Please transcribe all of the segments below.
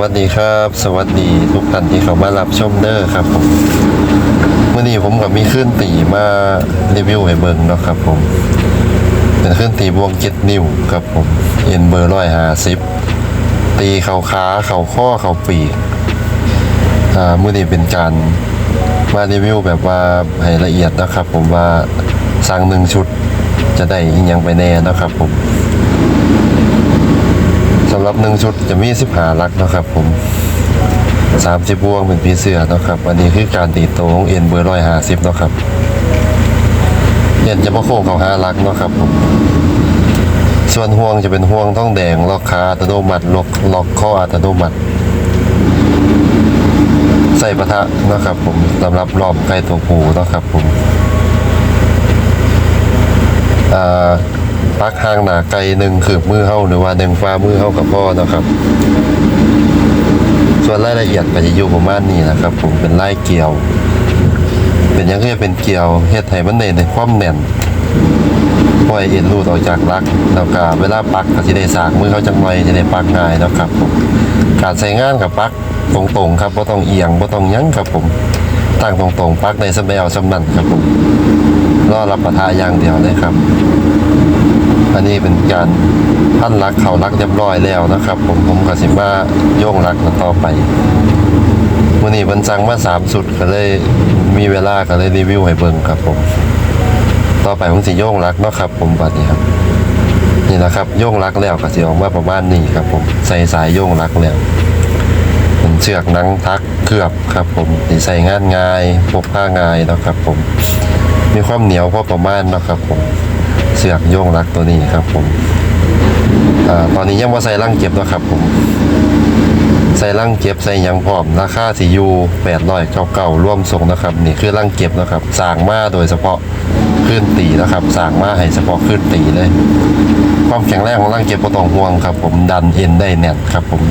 วัสดีครับ สวัสดีทุกท่านที่เข้ามารับชมเด้อครับผมเมื่อนี้ผมกับมีขึ้นตีมารีวิวให้เบิ่งเนาะครับผม เป็นขึ้นตีบวงเจ็ดนิ้วครับผมเอ็นเบอร์ร้อยห้าสิบตีเข่าขาเข่าข้อเข่าปีกอ่าเมื่อนี้เป็นการมารีวิวแบบว่าให้ละเอียดนะครับ ผมว่าสั่งหนึ่งชุดจะได้ยังไปแน่นะครับผม สำหรับหนึ่งชุดจะมีสิบหาลักนะครับผมสามสิบวงเป็นพีเสือนะครับ อันนี้คือการตีโตวของเอ็นเบอร์ร้อยห้าสิบนะครับเอ็นจะมาโค้งเขาห้าลักนะครับผมส่วนห่วงจะเป็นห่วงท้องแดงล็อกขาอัตโนมัติล็อกล็อกข้ออัตโนมัติ ใส่ปะทะนะครับผมสำหรับรอบไก่ตัวผูนะครับผมอ่า ปักห่างหนาไกลหนึ่งขืบมือเฮาหรือว่าหนึ่งฟ้ามือเฮากับพ่อเนาะครับ ส่วนรายละเอียดก็จะอยู่ประมาณนี้นะครับ ผมเป็นไล่เกี่ยว เป็นยังก็จะเป็นเกี่ยวเฮ็ดให้มันในในความแน่นปล่อยเอ็นรูดออกจากรักแล้วก็เวลาปักก็สิได้สากมือเขาจังไวจะได้ปักง่ายนะครับผมการใช้งานกับปักตรงๆครับบ่ต้องเอียงบ่ต้องยั้งครับผมตั้งตรงๆปักในสำแนวสำนันครับผมรอรับประทานอย่างเดียวเลยครับ อันนี้เป็นการพันรักเขารักเรียบร้อยแล้วนะครับ ผมผมกับสิมาโย่งรักกันต่อไปวันนี้มันสั่งมาสามสุดก็เลยมีเวลาก็เลยรีวิวให้เบิ่งครับ ผม ต่อไปผมสิโย่งรักเนาะครับ ผมบัดนี้ครับ นี่นะครับโย่งรักแล้วก็สิออกมาประมาณนี้ครับ ผมใส่สายโย่งรักแล้วเป็นเชือกนังทักเคลือบครับ ผมสิใส่งานง่ายพกผ้าง่ายนะครับ ผม มีความเหนียวพอประมาณนะครับ ผม เสือกโยงรักตัวนี้ครับผมอตอนนี้ยังว่าใส่ร่างเก็บนะครับผม ใส่ร่างเก็บใส่ยังพร้อมราคาสียูแปดร้อยเก้าเก้าร่วมส่งนะครับ นี่คือร่างเก็บนะครับสร้างมาโดยเฉพาะขึ้นตีนะครับสร้างมาให้เฉพาะขึ้นตีเลย ความแข็งแรงของร่างเก็บบ่ต้องห่วงครับ ผมดันเอ็นได้แน่นครับผม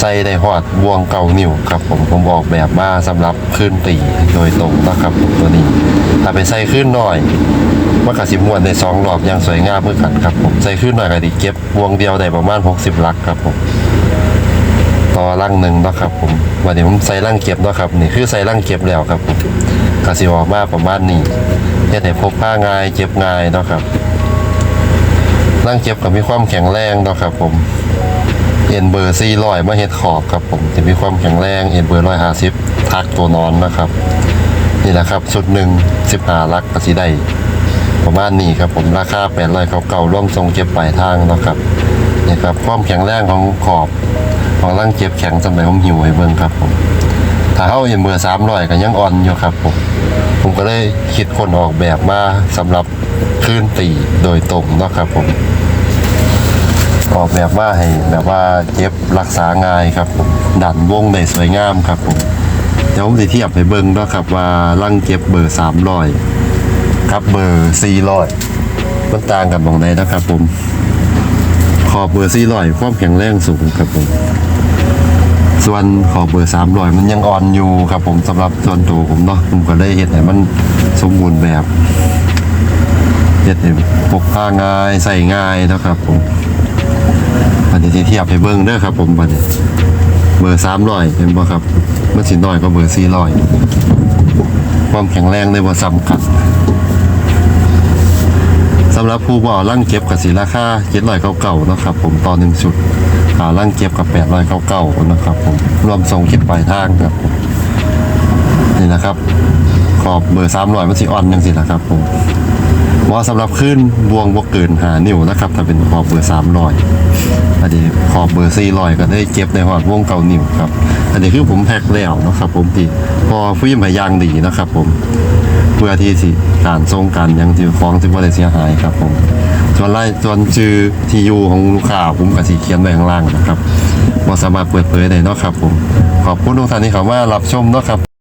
ใส่ได้หอดบวงเก่านิ้วครับผมผมบอกแบบมาสำหรับขึ้นตีโดยตรงนะครับผมตัวนี้ถ้าไปใส่ขึ้นหน่อย มันกสิมวนในสองรอบอย่างสวยงามเมื่อกันครับผมใส่ขึ้นหน่อยก็ดีเก็บวงเดียวได้ประมาณ60ลักครับผมต่อลังหนึ่งนะครับผมวันนี้ผมใส่ลังเก็บนะครับนี่คือใส่ลังเก็บแล้วครับผมกสิออกมาประมาณนี้เฮ็ดให้พกผ้าง่ายเจ็บง่ายนะครับลังเก็บก็มีความแข็งแรงนะครับผมเอ็นเบอร์สี่ร้อยมาเฮ็ดขอบครับผมจะมีความแข็งแรงเอ็นเบอร์ร้อยห้าสิบทักตัวนอนนะครับ นี่แหละครับสุดหนึ่งสิบห้าลักกสิได้ ประมาณนี้ครับผมราคาแปดร้อยเก่าๆร่วมทรงเก็บปลายทางเนาะครับนี่ครับความแข็งแรงของขอบของร่างเก็บแข็งสมัยผมหิวให้เบิ่งครับผมถ้าเฮาเอ็นเบอร์สามร้อยก็ยังอ่อนอยู่ครับผมผมก็เลยคิดคนออกแบบมาสำหรับคลื่นตีโดยตรงเนาะครับผมออกแบบว่าให้แบบว่าเย็บรักษาง่ายครับผมดันวงได้สวยงามครับผมเดี๋ยวผมจะเทียบให้เบิ่งเนาะครับว่าลังเก็บเบอร์สามร้อย ครับเบอร์สี่ร้อยมันต่างกันตรงไหนนะครับผม ขอบเบอร์สี่ร้อยความแข็งแรงสูงครับผม ส่วนขอบเบอร์สามร้อยมันยังอ่อนอยู่ครับผมสำหรับส่วนตัวผมเนาะผมก็ได้เห็นให้มันสมบูรณ์แบบเห็ดพกพาง่ายใส่ง่ายนะครับผมอันนี้ที่เทียบให้เบิ้งเด้อครับ ผมบัดนี้เบอร์สามร้อยเป็นบ่ครับมันสิน้อยก็เบอร์สี่ร้อยความแข็งแรงในบ่ซ้ำกัน สำหรับผู้บ่อาลั่งเก็บกับสีราคาเจ็ดร้อยเก้าเก้านะครับผมต่อหนึ่งชุดอ่าลั่งเก็บกับแปดร้อยเก้าเก้านะครับผมรวมส่งคิดปลายทางครับผมนี่นะครับขอบเบอร์สามร้อยมันสีอ่อนยังสินะครับผมว่าสำหรับขึ้นบวงบวกเกินหานิ้วนะครับถ้าเป็นขอบเบอร์สามร้อยอันนี้ขอบเบอร์สี่ร้อยก็ได้เก็บในหอดวงเก่านิ้วครับอันนี้คือผมแพ็คแล้วนะครับผมที่พอฟิล์มพยางดีนะครับผม พื่อที่สิการทรงกันยังที่ฟ้องที่ว่าได้เสียหายครับผมส่วนไล่ส่วนชื่อที่อยู่ของลูกค้าผมกับสีเขียนไว้ข้างล่างนะครับว่าสามารถเปิดเผยได้เนาะครับผมขอบคุณทุกท่านที่เข้ามารับชมเนาะครับ